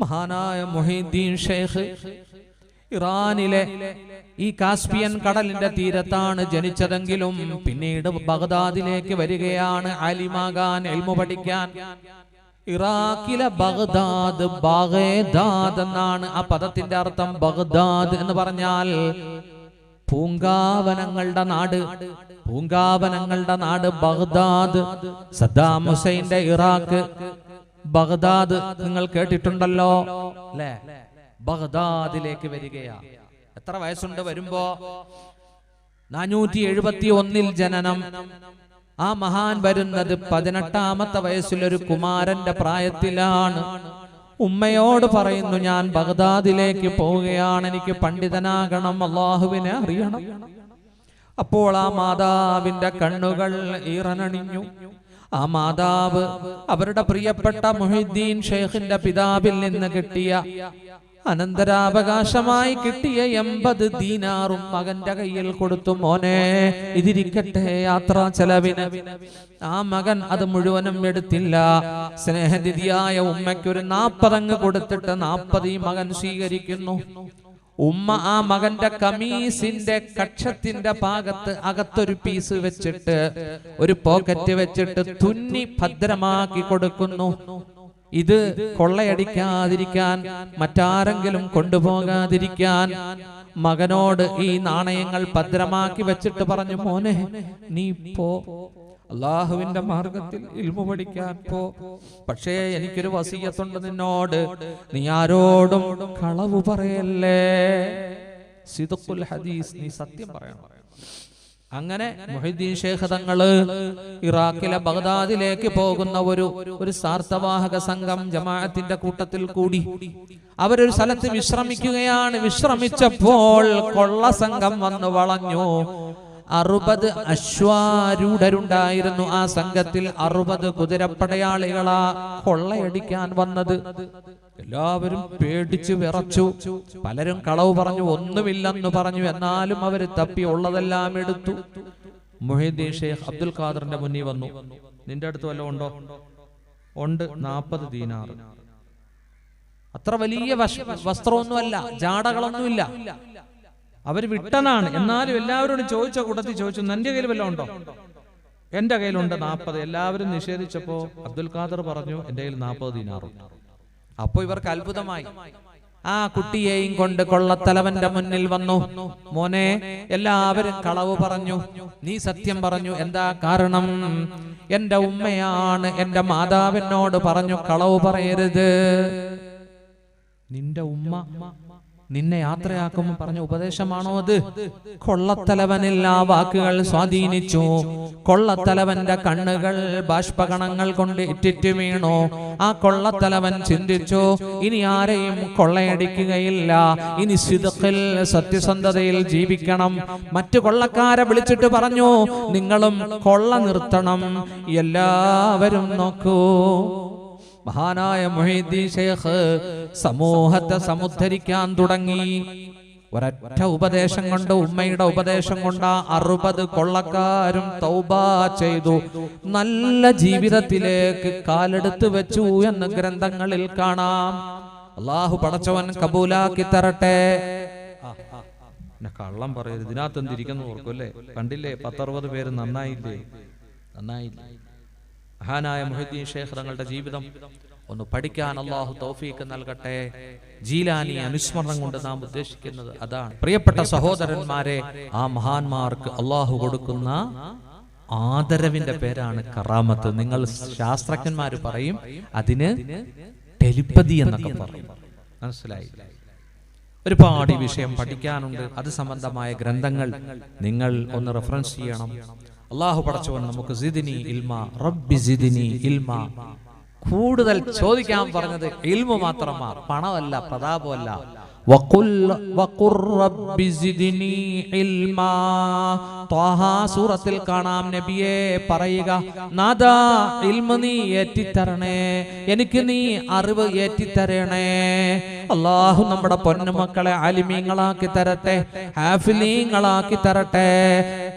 മഹാനായ മൊഹീദ്ദീൻ ഷെയ്ഖ് ഇറാനിലെ ഈ കാസ്പിയൻ കടലിന്റെ തീരത്താണ് ജനിച്ചതെങ്കിലും പിന്നീട് ബഗ്ദാദിലേക്ക് വരികയാണ് അലിമാകാൻ എൽമു പഠിക്കാൻ. ഇറാഖിലെ ബഗ്ദാദ് ബഗദാദ് എന്നാണ് ആ പദത്തിന്റെ അർത്ഥം ബഗ്ദാദ് എന്ന് പറഞ്ഞാൽ പൂങ്കാവനങ്ങളുടെ നാട്. പൂങ്കാവനങ്ങളുടെ നാട് ബഗ്ദാദ്. സദ്ദാം ഹുസൈന്റെ ഇറാഖ്. ബഗ്ദാദ് നിങ്ങൾ കേട്ടിട്ടുണ്ടല്ലോ. അല്ലേ ബഗ്ദാദിലേക്ക് വരികയാ. എത്ര വയസ്സുണ്ട് വരുമ്പോ? നാനൂറ്റി എഴുപത്തി ഒന്നിൽ ജനനം. ആ മഹാൻ വരുന്നത് പതിനെട്ടാമത്തെ വയസ്സിലൊരു കുമാരന്റെ പ്രായത്തിലാണ്. ഉമ്മയോട് പറയുന്നു ഞാൻ ബഗ്ദാദിലേക്ക് പോവുകയാണ്. എനിക്ക് പണ്ഡിതനാകണം. അള്ളാഹുവിനെ അറിയണം. അപ്പോൾ ആ മാതാവിന്റെ കണ്ണുകൾ ഈറനണിഞ്ഞു. ആ മാതാവ് അവരുടെ പ്രിയപ്പെട്ട മൊഹിദ്ദീൻ ഷെയ്ഖിന്റെ പിതാവിൽ നിന്ന് കിട്ടിയ അനന്തരാവകാശമായി കിട്ടിയ എൺപത് ദീനാറും മകന്റെ കയ്യിൽ കൊടുത്തു മോനെ ഇതിരിക്കട്ടെ യാത്രാ ചെലവിന്. ആ മകൻ അത് മുഴുവനും എടുത്തില്ല. സ്നേഹനിധിയായ ഉമ്മയ്ക്കൊരു നാപ്പതങ്ങ് കൊടുത്തിട്ട് നാപ്പത് മകൻ സ്വീകരിക്കുന്നു. ഉമ്മ ആ മകന്റെ കമീസിന്റെ കക്ഷത്തിന്റെ ഭാഗത്ത് അകത്തൊരു പീസ് വെച്ചിട്ട് ഒരു പോക്കറ്റ് വെച്ചിട്ട് തുന്നി ഭദ്രമാക്കി കൊടുക്കുന്നു. ഇത് കൊള്ളയടിക്കാതിരിക്കാൻ മറ്റാരെങ്കിലും കൊണ്ടുപോകാതിരിക്കാൻ. മകനോട് ഈ നാണയങ്ങൾ ഭദ്രമാക്കി വെച്ചിട്ട് പറഞ്ഞു മോനെ നീ പോ. അള്ളാഹുവിന്റെ മാർഗത്തിൽ ഇൽമു പഠിക്കാൻ പോ. പക്ഷേ എനിക്കൊരു വസീയത്തുണ്ട് നിന്നോട്. നീ ആരോടും കളവ് പറയല്ലേ? സിദുൽ ഹദീസ് നീ സത്യം പറയണം. അങ്ങനെ മൊഹിദ്ദീൻ ഷേഖ് തങ്ങൾ ഇറാഖിലെ ബഗ്ദാദിലേക്ക് പോകുന്ന ഒരു ഒരു സാർത്ഥവാഹക സംഘം ജമാഅത്തിന്റെ കൂട്ടത്തിൽ കൂടി അവരൊരു സ്ഥലത്ത് വിശ്രമിക്കുകയാണ്. വിശ്രമിച്ചപ്പോൾ കൊള്ള സംഘം വന്നു വളഞ്ഞു. അറുപത് അശ്വാരൂഢരുണ്ടായിരുന്നു ആ സംഘത്തിൽ അറുപത് കുതിരപ്പടയാളികളാ കൊള്ളയടിക്കാൻ വന്നത്. എല്ലാവരും പേടിച്ചു വിറച്ചു. പലരും കളവ് പറഞ്ഞു ഒന്നുമില്ലെന്ന് പറഞ്ഞു എന്നാലും അവർ തപ്പി ഉള്ളതെല്ലാം എടുത്തു. മൊഹീദ്ദീൻ ഷെയ്ഖ് അബ്ദുൽ ഖാദറിന്റെ മുന്നിൽ വന്നു. നിന്റെ അടുത്ത് വല്ലതും ഉണ്ടോ? ഉണ്ട് നാപ്പത് ദീനാറ്. അത്ര വലിയ വസ്ത്രമൊന്നുമല്ല ജാടകളൊന്നുമില്ല. അവർ വിട്ടനാണ് എന്നാലും എല്ലാവരോടും ചോദിച്ച കൂട്ടത്തിൽ ചോദിച്ചു നിന്റെ കയ്യിൽ വല്ലതും ഉണ്ടോ എന്റെ കയ്യിലുണ്ട്. നാൽപ്പത് എല്ലാവരും നിഷേധിച്ചപ്പോ അബ്ദുൽ ഖാദർ പറഞ്ഞു എന്റെ കയ്യിൽ നാൽപ്പത് ദീനാറുണ്ട് അപ്പൊ ഇവർക്ക് അത്ഭുതമായി. ആ കുട്ടിയെയും കൊണ്ട് കൊള്ളത്തലവന്റെ മുന്നിൽ വന്നു. മോനെ എല്ലാവരും കളവ് പറഞ്ഞു. നീ സത്യം പറഞ്ഞു. എന്താ കാരണം? എന്റെ ഉമ്മയാണ് എന്റെ മാതാവിനോട് പറഞ്ഞു കളവ് പറയരുത്. നിന്റെ ഉമ്മ നിന്നെ യാത്രയാക്കുമ്പോൾ പറഞ്ഞ ഉപദേശമാണോ അത്? കൊള്ളത്തലവനിൽ ആ വാക്കുകൾ സ്വാധീനിച്ചു. കൊള്ളത്തലവന്റെ കണ്ണുകൾ ബാഷ്പകണങ്ങൾ കൊണ്ട് ഇറ്റിറ്റ് വീണു. ആ കൊള്ളത്തലവൻ ചിന്തിച്ചു ഇനി ആരെയും കൊള്ളയടിക്കുകയില്ല. ഇനി സിതുക്കിൽ സത്യസന്ധതയിൽ ജീവിക്കണം. മറ്റു കൊള്ളക്കാരെ വിളിച്ചിട്ട് പറഞ്ഞു നിങ്ങളും കൊള്ള നിർത്തണം. എല്ലാവരും നോക്കൂ. മഹാനായ മൊഹീദ്ദീൻ ഷേഖ് സമൂഹത്തെ സമുദ്ധരിക്കാൻ തുടങ്ങി. ഒരൊറ്റ ഉപദേശം കൊണ്ട് ഉമ്മയുടെ ഉപദേശം കൊണ്ട് അറുപത് കൊള്ളക്കാരും തൗബ ചെയ്തു. നല്ല ജീവിതത്തിലേക്ക് കാലെടുത്ത് വെച്ചു എന്ന് ഗ്രന്ഥങ്ങളിൽ കാണാം. അള്ളാഹു പടച്ചവൻ കബൂലാക്കി തരട്ടെ. കള്ളം പറയരുത്. ഇതിനകത്ത് എന്തിരിക്കുന്നു ഓർക്കുമല്ലേ കണ്ടില്ലേ? പത്തറുപത് പേര് നന്നായില്ലേ? നന്നായില്ലേ? മഹാനായ മുഹിദ്ദീൻ ഷേഖ് തങ്ങളുടെ ജീവിതം ഒന്ന് പഠിക്കാൻ അള്ളാഹു തൗഫീക്ക് നൽകട്ടെ. ജീലാനി അനുസ്മരണം കൊണ്ട് നാം ഉദ്ദേശിക്കുന്നത് അതാണ്. പ്രിയപ്പെട്ട സഹോദരന്മാരെ ആ മഹാന്മാർക്ക് അള്ളാഹു കൊടുക്കുന്ന ആദരവിന്റെ പേരാണ് കറാമത്ത്. നിങ്ങൾ ശാസ്ത്രജ്ഞന്മാർ പറയും അതിന് ടെലിപ്പതി എന്നൊക്കെ പറയും. മനസ്സിലായി? ഒരുപാട് വിഷയം പഠിക്കാനുണ്ട്. അത് സംബന്ധമായ ഗ്രന്ഥങ്ങൾ നിങ്ങൾ ഒന്ന് റെഫറൻസ് ചെയ്യണം. അള്ളാഹു പടച്ചവൻ നമുക്ക് സിദിനി ഇൽമ റബ്ബി സിദിനി ഇൽമ. കൂടുതൽ ചോദിക്കാൻ പറഞ്ഞത് ഇൽമു മാത്രമാ പണമല്ല പ്രതാപമല്ല. വഖുൽ വഖുർ റബ്ബി സിദ്നി ഇൽമാ. ത്വാഹ സൂറത്തിൽ കാണാം നബിയെ പറയുക നാദാ ഇൽമ നീ ഏറ്റിത്തരണേ എനിക്ക് നീ അറിവ് ഏറ്റിത്തരണേ. അള്ളാഹു നമ്മുടെ പൊന്നുമക്കളെ ആലിമീങ്ങളാക്കി തരട്ടെ ഹാഫിലീങ്ങളാക്കി തരട്ടെ.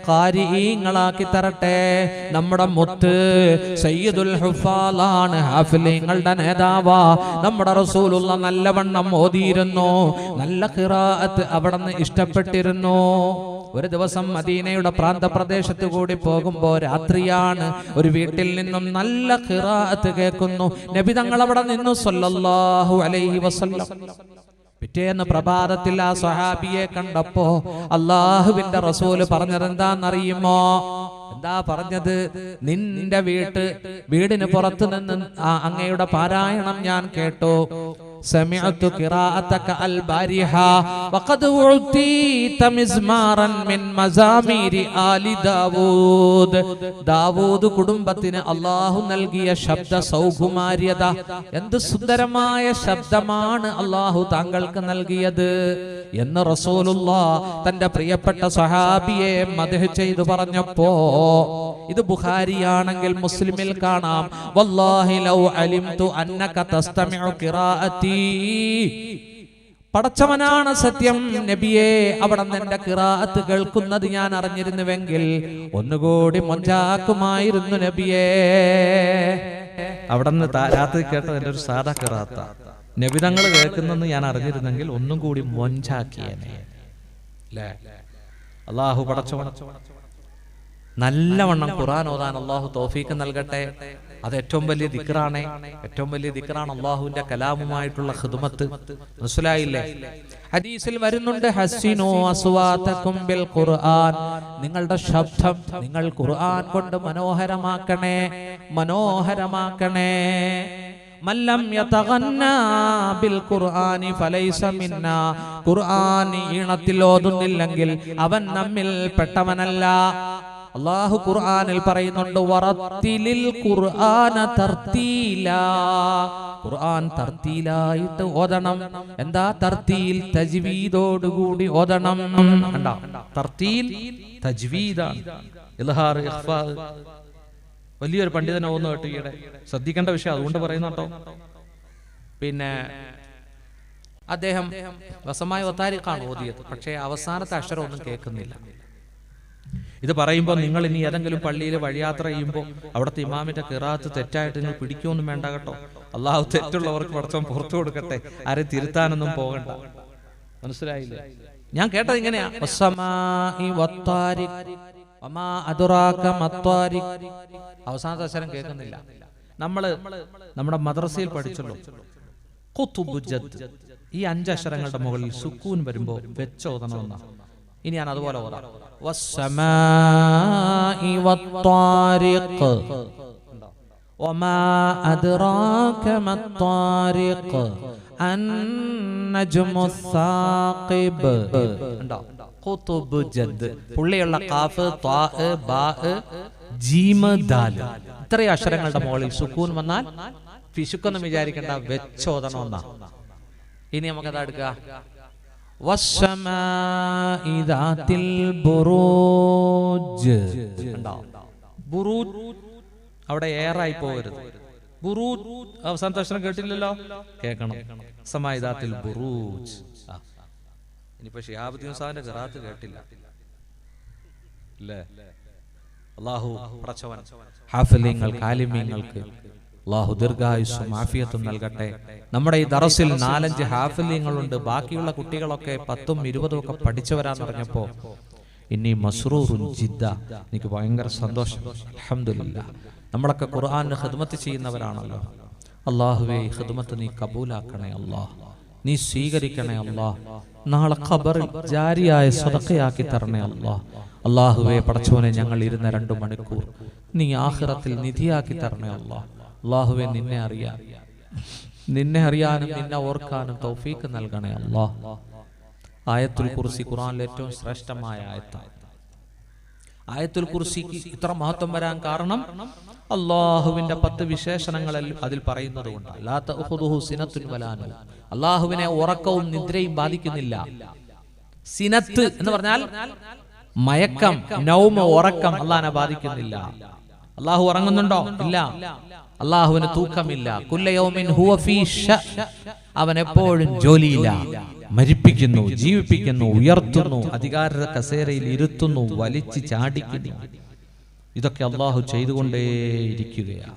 കാരിങ്ങളാക്കി തരട്ടെ. നമ്മുടെ മുത്ത് സയ്യിദുൽ ഹുഫാലാണ് ഹാഫിലിങ്ങളുടെ നേതാവാ. നമ്മുടെ റസൂലുള്ള നല്ലവണ്ണം ഓതിയിരുന്നു. നല്ല ഖിറാഅത്ത് അവിടുന്ന് ഇഷ്ടപ്പെട്ടിരുന്നു. ഒരു ദിവസം മദീനയുടെ പ്രാന്തപ്രദേശത്ത് കൂടി പോകുമ്പോൾ രാത്രിയാണ് ഒരു വീട്ടിൽ നിന്നും നല്ല ഖിറാഅത്ത് കേൾക്കുന്നു. നബി തങ്ങൾ അവിടെ നിന്നു സല്ലല്ലാഹു അലൈഹി വസല്ലം. പിറ്റേന്ന് പ്രഭാതത്തിൽ ആ സ്വഹാബിയെ കണ്ടപ്പോ അള്ളാഹുവിന്റെ റസൂൽ പറഞ്ഞത് എന്താണെന്നറിയുമോ എന്താ പറഞ്ഞത് നിന്റെ വീട്ട് വീടിന് പുറത്തു നിന്ന് ആ അങ്ങയുടെ പാരായണം ഞാൻ കേട്ടു سمعت قراءتك البارحة وقد أعطيت مزمارا من مزامير آل داوود ദാവൂദ് കുടുംബത്തിന് അള്ളാഹു നൽകിയ ശബ്ദ സൗകുമാര്യത എന്ത് സുന്ദരമായ ശബ്ദമാണ് അള്ളാഹു താങ്കൾക്ക് നൽകിയത് എന്ന് റസൂലുള്ള തന്റെ പ്രിയപ്പെട്ട സഹാബിയെ മദഹ് ചെയ്തു പറഞ്ഞപ്പോ ഇത് ബുഖാരിയാണെങ്കിൽ മുസ്ലിമിൽ കാണാം. വല്ലാഹി ലൗ അലിംതു അന്നക ഖിറാഅതി. പടച്ചവനാണ് സത്യം. നബിയെ അവിടെ നിന്റെ കിറാത്ത് കേൾക്കുന്നത് ഞാൻ അറിഞ്ഞിരുന്നുവെങ്കിൽ ഒന്നുകൂടി മൊഞ്ചാക്കുമായിരുന്നു നബിയേ. അവിടെ നിന്ന് രാത്രി എന്റെ ഒരു സാധാ കിറാത്ത നബിതങ്ങൾ കേൾക്കുന്നെന്ന് ഞാൻ അറിഞ്ഞിരുന്നെങ്കിൽ ഒന്നും കൂടി മൊഞ്ചാക്കിയേനെ. അള്ളാഹു പടച്ചവൻ നല്ലവണ്ണം ഖുറാൻ ഓതാൻ അള്ളാഹു തോഫീക്ക് നൽകട്ടെ. അത് ഏറ്റവും വലിയ ദിക്റാണ്. ഏറ്റവും വലിയ ദിക്റാണ് അള്ളാഹുവിന്റെ കലാമുമായിട്ടുള്ള ഹിദുമത്ത് മനസ്സിലായില്ലേ? ഹദീസിൽ വരുന്നുണ്ട് ഹസ്സിനോ അസ്വാതക്കും ബിൽ ഖുർആൻ. നിങ്ങളുടെ ശബ്ദം നിങ്ങൾ ഖുർആൻ കൊണ്ട് മനോഹരമാക്കണേ. മനോഹരമാക്കണേ. മല്ലം യതഗന്ന ബിൽ ഖുർആനി ഫലൈസ മിന്ന. ഖുർആനി ഈണത്തിൽ ഓതുന്നില്ലെങ്കിൽ അവൻ നമ്മിൽ പെട്ടവനല്ല. അള്ളാഹു ഖുർആനിൽ പറയുന്നുണ്ട് വറത്തിലിൽ ഖുർആന തർത്തീല. ഖുർആൻ തർത്തീലായിട്ട് ഓതണം. എന്താ? തർത്തീൽ തജ്വീദോടുകൂടി ഓതണം. കണ്ടോ? തർത്തീൽ തജ്വീദാണ്. ഇൽഹാർ ഇഖ്ഫാ വലിയൊരു പണ്ഡിതനാവുന്ന കേട്ടോ ഈയിടെ ശ്രദ്ധിക്കേണ്ട വിഷയം അതുകൊണ്ട് പറയുന്ന കേട്ടോ. പിന്നെ അദ്ദേഹം വസമായ ഒത്താരിക്കാണ് ഓതിയത് പക്ഷേ അവസാനത്തെ അക്ഷരം ഒന്നും കേൾക്കുന്നില്ല. ഇത് പറയുമ്പോൾ നിങ്ങൾ ഇനി ഏതെങ്കിലും പള്ളിയിൽ വഴിയാത്ര ചെയ്യുമ്പോൾ അവിടുത്തെ ഇമാമിന്റെ കിറാത്ത് തെറ്റായിട്ട് നിങ്ങൾ പിടിക്കുമൊന്നും വേണ്ട കേട്ടോ. അള്ളാഹു തെറ്റുള്ളവർക്ക് പടച്ചവൻ പുറത്തു കൊടുക്കട്ടെ. ആരെ തിരുത്താനൊന്നും പോകണ്ട. മനസ്സിലായില്ലേ? ഞാൻ കേട്ടത് ഇങ്ങനെയാ. അവസാനത്തെ അക്ഷരം കേൾക്കുന്നില്ല. നമ്മൾ നമ്മുടെ മദ്രസയിൽ പഠിച്ചല്ലോ. ഈ അഞ്ചക്ഷരങ്ങളുടെ മുകളിൽ സുക്കൂൻ വരുമ്പോ വെച്ചോതണമെന്ന ഇനി ഞാൻ അതുപോലെ ഓതാം. ജദ് പുള്ളിയുള്ള കാഫ് ത്വാ ബാ ജീമ് ദാൽ ഇത്രയും അക്ഷരങ്ങളുടെ മുകളിൽ സുക്കൂൻ വന്നാൽ പിശുക്കൊന്നും വിചാരിക്കേണ്ട വെച്ചോതണമെന്നാ ഇനി എടുക്കുക ബുറൂജ്. ഉണ്ടോ ബുറൂജ് അവിടെ ഏറായി പോകരുത്. ബുറൂജ്. അവസാനത്തെ അക്ഷരം കേട്ടില്ലല്ലോ? കേൾക്കണം. സമായിദാത്തിൽ ബുറൂജ്. ആ. ഇനിയിപ്പോ ഷിഹാബുദ്ദീൻ സാഹിന്റെ ഖിറാത്ത് കേട്ടില്ല. അല്ലേ? അള്ളാഹു പടച്ചവൻ ഹാഫിലിങ്ങൾ കാലിമ്യങ്ങൾക്ക് അള്ളാഹു ദീർഘായുസ്സും ആഫിയത്തും നൽകട്ടെ. നമ്മുടെ ഈ ദറസിൽ നാലഞ്ച് ഹാഫിലിങ്ങളുണ്ട്. ബാക്കിയുള്ള കുട്ടികളൊക്കെ പത്തും ഇരുപതും ഒക്കെ പഠിച്ചവരാന്ന് പറഞ്ഞപ്പോ ഇനി മസ്റൂറുൻ ജിദ്ദ. എനിക്ക് ഭയങ്കര സന്തോഷം. അൽഹംദുലില്ലാ. നമ്മളൊക്കെ ഖുർആാന് ഹിദ്മത്ത് ചെയ്യുന്നവരാണല്ലോ. അള്ളാഹുവേ ഹിദ്മത്ത് നീ കബൂലാക്കണേ അള്ളാഹ് നീ സ്വീകരിക്കണേ അള്ളാഹ് നാളെ ഖബറിൽ ജാരിയായ സ്വതക്കയാക്കി തരണേ അള്ളാഹ് അള്ളാഹുവെ പടച്ചോനെ ഞങ്ങൾ ഇരുന്ന രണ്ടു മണിക്കൂർ നീ ആഹ്റത്തിൽ നിധിയാക്കി തരണേ അള്ളാഹ് അള്ളാഹുവെ നിന്നെ അറിയാ നിന്നെ അറിയാനും നിന്നെ ഓർക്കാനും തൗഫീക്ക് നൽകണേ അള്ളാഹ് ആയത്തുൽ കുർസി ഖുർആനിലെ ഏറ്റവും ശ്രേഷ്ഠമായ ആയത്താണ്. ആയത്തുൽ കുർസിക്ക് ഇത്ര മഹത്വം വരാൻ കാരണം അള്ളാഹുവിന്റെ പത്ത് വിശേഷണങ്ങൾ അതിൽ പറയുന്നത് കൊണ്ട് അള്ളാഹുവിനെ ഉറക്കവും നിദ്രയും ബാധിക്കുന്നില്ല. സിനത്ത് എന്ന് പറഞ്ഞാൽ മയക്കം നൗമ ഉറക്കം അള്ളാഹിനെ ബാധിക്കുന്നില്ല. അള്ളാഹു ഉറങ്ങുന്നുണ്ടോ? ഇല്ല. അള്ളാഹുവിന് തൂക്കമില്ല. കുല്ലയോമിൻ ഹുവ ഫീ. അവൻ എപ്പോഴും ജോലിയില്ല. മരിപ്പിക്കുന്നു ജീവിപ്പിക്കുന്നു ഉയർത്തുന്നു അധികാര കസേരയിൽ ഇരുത്തുന്നു വലിച്ചു ചാടിക്കുന്നു. ഇതൊക്കെ അള്ളാഹു ചെയ്തുകൊണ്ടേയിരിക്കുകയാണ്.